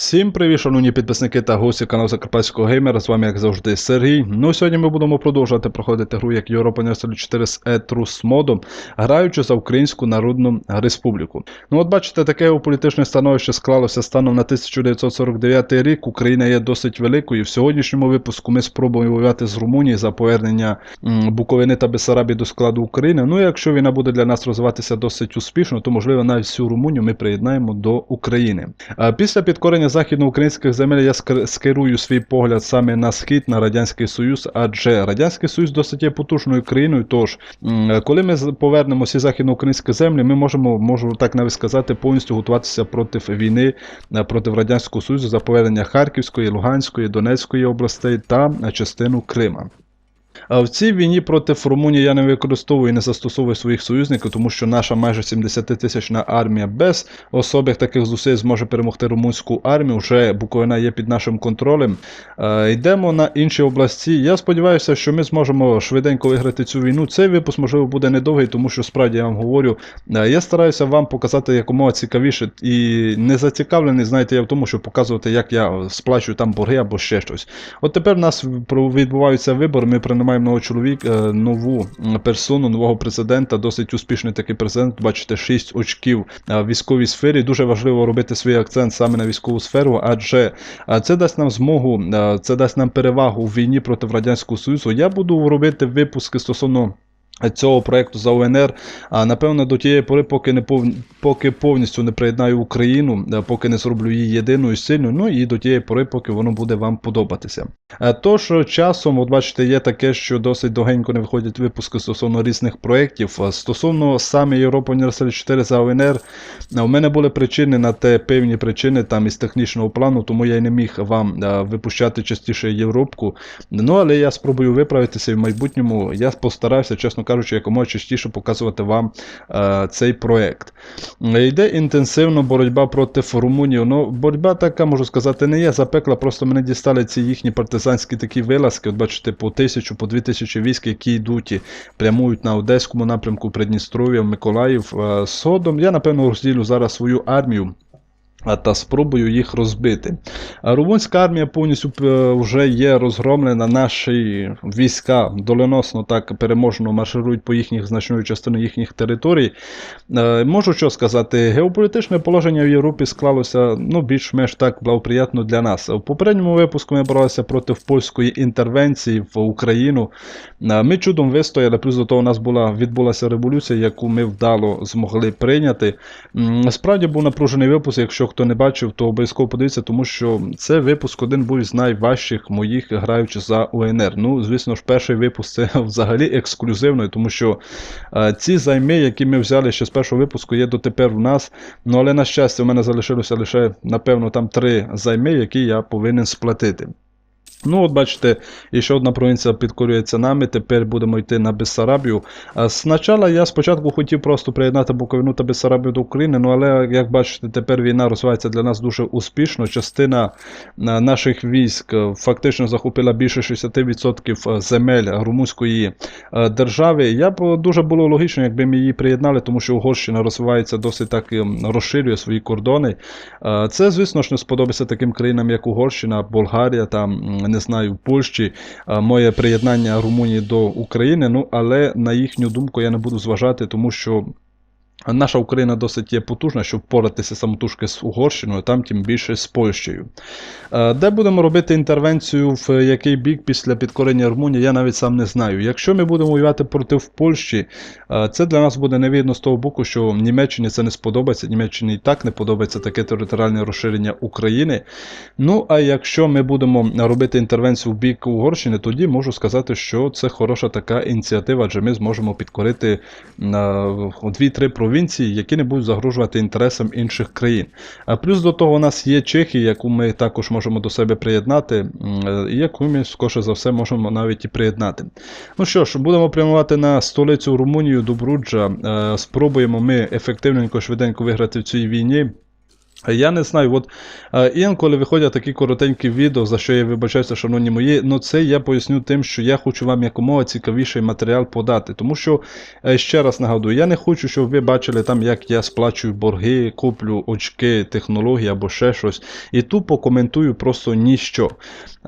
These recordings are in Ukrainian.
Всім привіт, шановні підписники та гості каналу Закарпатського геймера. З вами, як завжди, Сергій. Ну сьогодні ми будемо продовжувати проходити гру як Europa Universal 4 з Етрус модом, граючи за Українську Народну Республіку. Ну, от бачите, таке геополітичне становище склалося станом на 1949 рік. Україна є досить великою. В сьогоднішньому випуску ми спробуємо воювати з Румунії за повернення Буковини та Бесарабії до складу України. Ну, якщо війна буде для нас розвиватися досить успішно, то можливо навіть всю Румунію ми приєднаємо до України. Після підкорення західноукраїнських земель я скерую свій погляд саме на схід, на Радянський Союз, адже Радянський Союз досить є потужною країною. Тож, коли ми повернемо всі західноукраїнські землі, ми можемо, можу так навіть сказати, повністю готуватися проти війни е, проти Радянського Союзу за повернення Харківської, Луганської, Донецької областей та е, частину Крима. В цій війні проти Румунії я не використовую і не застосовую своїх союзників, тому що наша майже 70-тисячна армія без особих таких зусиль зможе перемогти румунську армію. Вже Буковина є під нашим контролем. Е, йдемо на інші області. Я сподіваюся, що ми зможемо швиденько виграти цю війну. Цей випуск, можливо, буде недовгий, тому що справді я вам говорю. е, я стараюся вам показати якомога цікавіше і не зацікавлений, знаєте, я в тому, щоб показувати, як я сплачую там борги або ще щось. От тепер у нас відбуваються вибори. Ми приймаємо нового чоловіка, е, нову персону, нового президента. Досить успішний такий президент. Бачите, 6 очків е, в військовій сфері. Дуже важливо робити свій акцент саме на військову сферу, адже е, це дасть нам змогу, це дасть нам перевагу в війні проти Радянського Союзу. Я буду робити випуски стосовно. Цього проекту за УНР, а напевно до тієї пори, поки не пов... поки повністю не приєднаю Україну, е, поки не зроблю її єдиною сильною, ну і до тієї пори, поки воно буде вам подобатися. Е, Тож часом, от бачите, є таке, що досить довгенько не виходять випуски стосовно різних проєктів. Е, Стосовно саме Європа Універсаль 4 за УНР, у мене були причини на те, певні причини там із технічного плану, тому я й не міг вам випущати частіше Європку. Ну, але я спробую виправитися в майбутньому. Я постарався, чесно кажучи, якомога частіше показувати вам е, цей проект. Е, Йде інтенсивно боротьба проти Румунії. Ну, боротьба така, можу сказати, не є запекла, просто мене дістали ці їхні партизанські такі вилазки. От бачите, по тисячу, по дві тисячі військ, які йдуть і прямують на Одеському напрямку, Придністров'я, Миколаїв. Е, Содом я, напевно, розділю зараз свою армію. Та спробую їх розбити. Румунська армія повністю е, вже є розгромлена. Наші війська доленосно так переможно марширують по їхніх значної частини їхніх територій. Е, Можу що сказати, геополітичне положення в Європі склалося ну, більш-менш так благоприятно для нас. В попередньому випуску ми боролися проти польської інтервенції в Україну. Е, Ми чудом вистояли, плюс до того у нас була відбулася революція, яку ми вдало змогли прийняти. Справді був напружений випуск. Якщо хто не бачив, то обов'язково подивіться, тому що це випуск один був з найважчих моїх граючи за УНР. Ну, звісно ж, перший випуск це взагалі ексклюзивний, тому що е, ці займи, які ми взяли ще з першого випуску, є дотепер в нас. Ну але на щастя, у мене залишилося лише, напевно, там три займи, які я повинен сплатити. Ну, от бачите, ще одна провінція підкорюється нами. Тепер будемо йти на Бессарабію. Спочатку я спочатку хотів просто приєднати Буковину та Бессарабію до України, ну але як бачите, тепер війна розвивається для нас дуже успішно. Частина е, наших військ е, фактично захопила більше 60% земель румунської е, держави. Я б дуже було логічно, якби ми її приєднали, тому що Угорщина розвивається досить так ем, розширює свої кордони. Е, Це, звісно ж, не сподобається таким країнам, як Угорщина, Болгарія, там, не знаю, в Польщі, моє приєднання Румунії до України. Ну, але на їхню думку я не буду зважати, тому що. Наша Україна досить є потужна, щоб поратися самотужки з Угорщиною, там тим більше з Польщею. Е, Де будемо робити інтервенцію, в який бік після підкорення Румунії, я навіть сам не знаю. Якщо ми будемо воювати проти Польщі, е, це для нас буде невигідно з того боку, що Німеччині це не сподобається. Німеччині і так не подобається таке територіальне розширення України. Ну а якщо ми будемо робити інтервенцію в бік Угорщини, тоді можу сказати, що це хороша така ініціатива, адже ми зможемо підкорити е, 2-3 провінції, які не будуть загрожувати інтересам інших країн. А плюс до того у нас є Чехія, яку ми також можемо до себе приєднати, і яку ми скоріше за все можемо навіть і приєднати. Ну що ж, будемо прямувати на столицю Румунію Добруджа. Е, Спробуємо ми ефективненько, швиденько виграти в цій війні. Я не знаю, от е, інколи виходять такі коротенькі відео, за що я вибачаюся, шановні мої. Ну це я поясню тим, що я хочу вам якомога цікавіший матеріал подати. Тому що, е, ще раз нагадую, я не хочу, щоб ви бачили там, як я сплачую борги, куплю очки, технології або ще щось. І тупо коментую просто ніщо.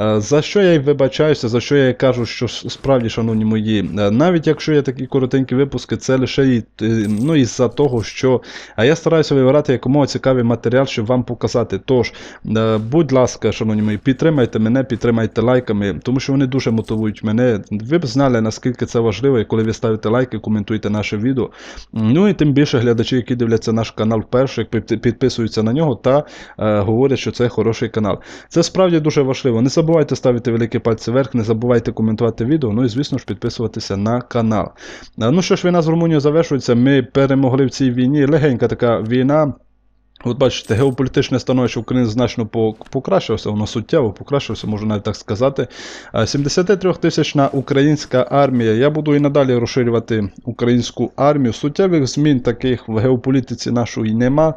Е, За що я вибачаюся, за що я кажу, що справді, шановні мої, навіть якщо є такі коротенькі випуски, це лише і, ну, із-за того, що а я стараюся вибирати якомога цікавий матеріал, щоб вам показати. Тож, е, будь ласка, шановні мої, підтримайте мене, підтримайте лайками, тому що вони дуже мотивують мене. Ви б знали, наскільки це важливо, і коли ви ставите лайки, коментуєте наше відео. Ну і тим більше глядачі, які дивляться наш канал вперше, підписуються на нього та е, говорять, що це хороший канал. Це справді дуже важливо. Не забувайте ставити великі пальці вверх, не забувайте коментувати відео, ну і звісно ж підписуватися на канал. Е, Ну що ж, війна з Румунією завершується. Ми перемогли в цій війні. Легенька така війна. От бачите, геополітичне становище України значно покращилося, воно суттєво покращилося, можна навіть так сказати. Е, 73-тисячна українська армія. Я буду і надалі розширювати українську армію. Суттєвих змін таких в геополітиці нашої нема.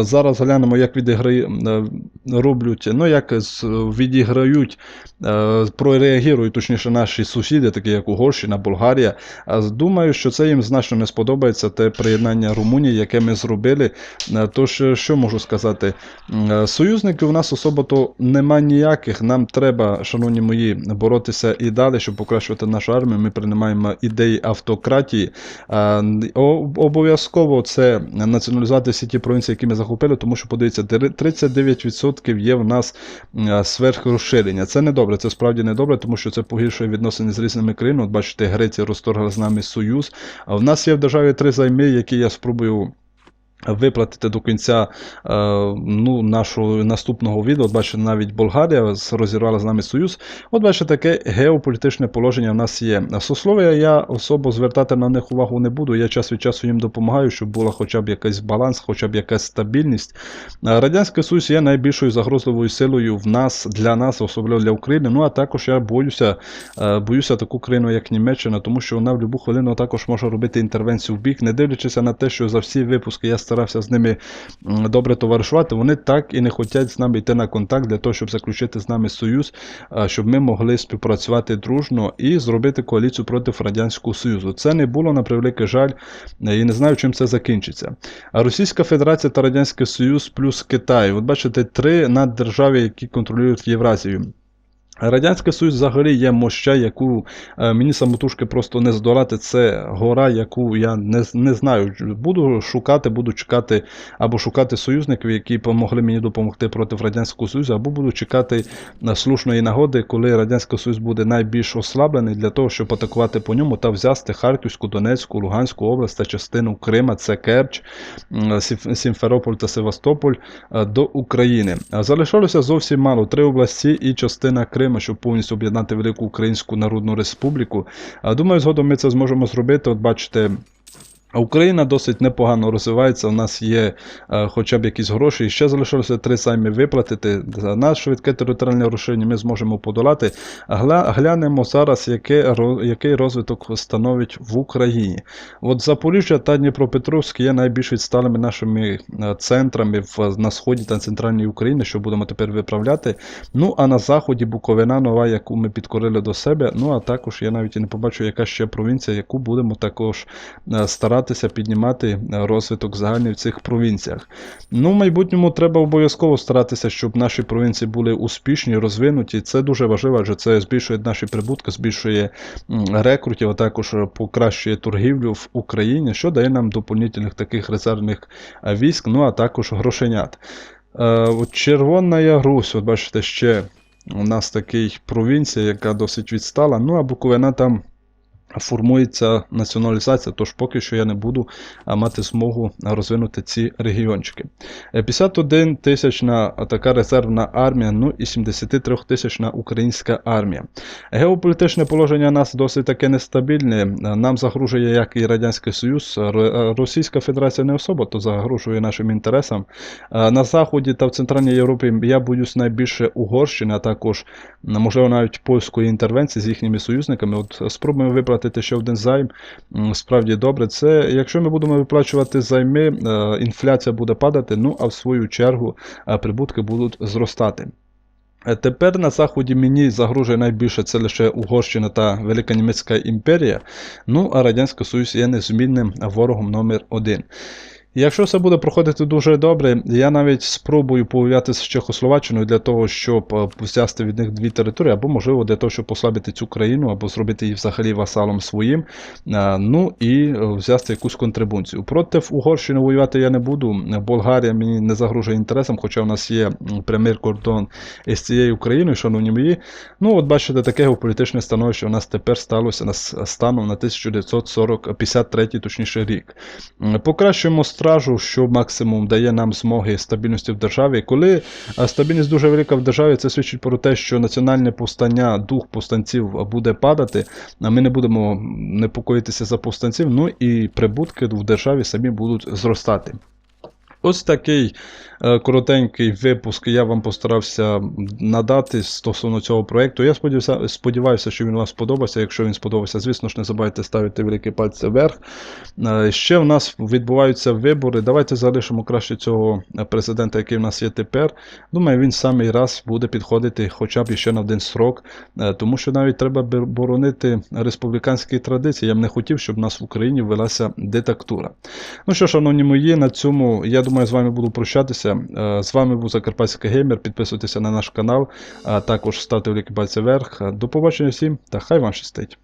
Зараз глянемо, як відіграє, е, роблять, ну як відіграють, е, прореагують, точніше, наші сусіди, такі як Угорщина, Болгарія. Думаю, що це їм значно не сподобається те приєднання Румунії, яке ми зробили. Е, Тож, що можу сказати? Е, Союзників у нас особо то нема ніяких. Нам треба, шановні мої, боротися і далі, щоб покращувати нашу армію. Ми приймаємо ідеї автократії. Обов'язково це націоналізувати всі ті провінції, які ми захопили, тому що подивіться, 39% є в нас е, сверхрозширення. Це не добре, це справді не добре, тому що це погіршує відносини з різними країнами. От бачите, Греція розторгла з нами союз. А в нас є в державі три займи, які я спробую. Виплатити до кінця е, ну, нашого наступного відео. От бачите, навіть Болгарія розірвала з нами союз. От бачите, таке геополітичне положення в нас є. Сословия я особо звертати на них увагу не буду. Я час від часу їм допомагаю, щоб була хоча б якийсь баланс, хоча б якась стабільність. Е, Радянський Союз є найбільшою загрозливою силою в нас для нас, особливо для України. Ну а також я боюся, е, боюся таку країну, як Німеччина, тому що вона в будь-яку хвилину також може робити інтервенцію в бік, не дивлячись на те, що за всі випуски я старався з ними добре товаришувати. Вони так і не хочуть з нами йти на контакт для того, щоб заключити з нами союз, щоб ми могли співпрацювати дружно і зробити коаліцію проти Радянського Союзу. Це не було на превеликий жаль, е, і не знаю, чим це закінчиться. А Російська Федерація та Радянський Союз плюс Китай. От бачите, три наддержави, які контролюють Євразію. Радянський Союз взагалі є моща, яку е, мені самотужки просто не здолати. Це гора, яку я не, не знаю. Буду шукати, буду чекати або шукати союзників, які помогли мені допомогти проти Радянського Союзу, або буду чекати на слушної нагоди, коли Радянський Союз буде найбільш ослаблений для того, щоб атакувати по ньому та взяти Харківську, Донецьку, Луганську область та частину Крима, це Керч, Сімферополь та Севастополь е, до України. Залишалося зовсім мало три області і частина Криму, щоб повністю об'єднати Велику Українську Народну Республіку. Думаю, згодом ми це зможемо зробити. От бачите. Україна досить непогано розвивається. У нас є е, хоча б якісь гроші. І ще залишилося три самі виплатити. За наше швидке територіальне розширення ми зможемо подолати. Гля, глянемо зараз, яке, який розвиток становить в Україні. От Запоріжжя та Дніпропетровськ є найбільш відсталими нашими е, центрами в, на сході та центральній Україні, що будемо тепер виправляти. Ну а на заході Буковина нова, яку ми підкорили до себе. Ну а також я навіть і не побачу, яка ще провінція, яку будемо також е, старатися піднімати е, розвиток загальний в цих провінціях. Ну, в майбутньому треба обов'язково старатися, щоб наші провінції були успішні, розвинуті. Це дуже важливо, адже це збільшує наші прибутки, збільшує рекрутів, а також покращує торгівлю в Україні, що дає нам доповнительних таких резервних е, військ, ну а також грошенят. Е, Червона Русь, от бачите, ще у нас такий провінція, яка досить відстала. Ну а Буковина там формується націоналізація, тож поки що я не буду мати змогу розвинути ці регіончики. Е, 51 тисячна така резервна армія, ну і 73 тисячна українська армія. Геополітичне положення нас досить таке нестабільне. Е, Нам загрожує як і Радянський Союз, е, Російська Федерація не особо, то загрожує нашим інтересам. Е, На Заході та в Центральній Європі я боюсь найбільше Угорщини, а також можливо навіть польської інтервенції з їхніми союзниками. От спробуємо виправити витратити ще один займ. Справді добре. Це якщо ми будемо виплачувати займи, е, інфляція буде падати, ну а в свою чергу е, прибутки будуть зростати. Е, Тепер на заході мені загрожує найбільше це лише Угорщина та Велика Німецька імперія. Ну а Радянський Союз є незмінним ворогом номер один. Якщо все буде проходити дуже добре, я навіть спробую пов'яти з Чехословаччиною для того, щоб е, взяти від них дві території, або можливо для того, щоб послабити цю країну, або зробити її взагалі васалом своїм. Е, Ну і е, взяти якусь контрибуцію. Проти Угорщини воювати я не буду. Болгарія мені не загрожує інтересом, хоча у нас є прямий кордон із цією Україною, шановні мої. Ну, от бачите, таке геополітичне становище у нас тепер сталося станом на 1953 точніше рік. Покращуємо стражу, що максимум дає нам змоги стабільності в державі. Коли стабільність дуже велика в державі, це свідчить про те, що національне повстання, дух повстанців буде падати. а Ми не будемо непокоїтися за повстанців, ну і прибутки в державі самі будуть зростати. Ось такий е, коротенький випуск я вам постарався надати стосовно цього проєкту. Я сподіваюся, сподіваюся, що він вам сподобався. Якщо він сподобався, звісно ж, не забувайте ставити великий пальці вверх. Е, Ще в нас відбуваються вибори. Давайте залишимо краще цього президента, який в нас є тепер. Думаю, він самий раз буде підходити хоча б ще на один срок, е, тому що навіть треба боронити республіканські традиції. Я б не хотів, щоб в нас в Україні велася диктатура. Ну що, шановні мої, на цьому я думаю, з вами буду прощатися. Е, З вами був Закарпатський геймер. Підписуйтеся на наш канал, а також ставте великі пальці вверх. До побачення всім та хай вам щастить.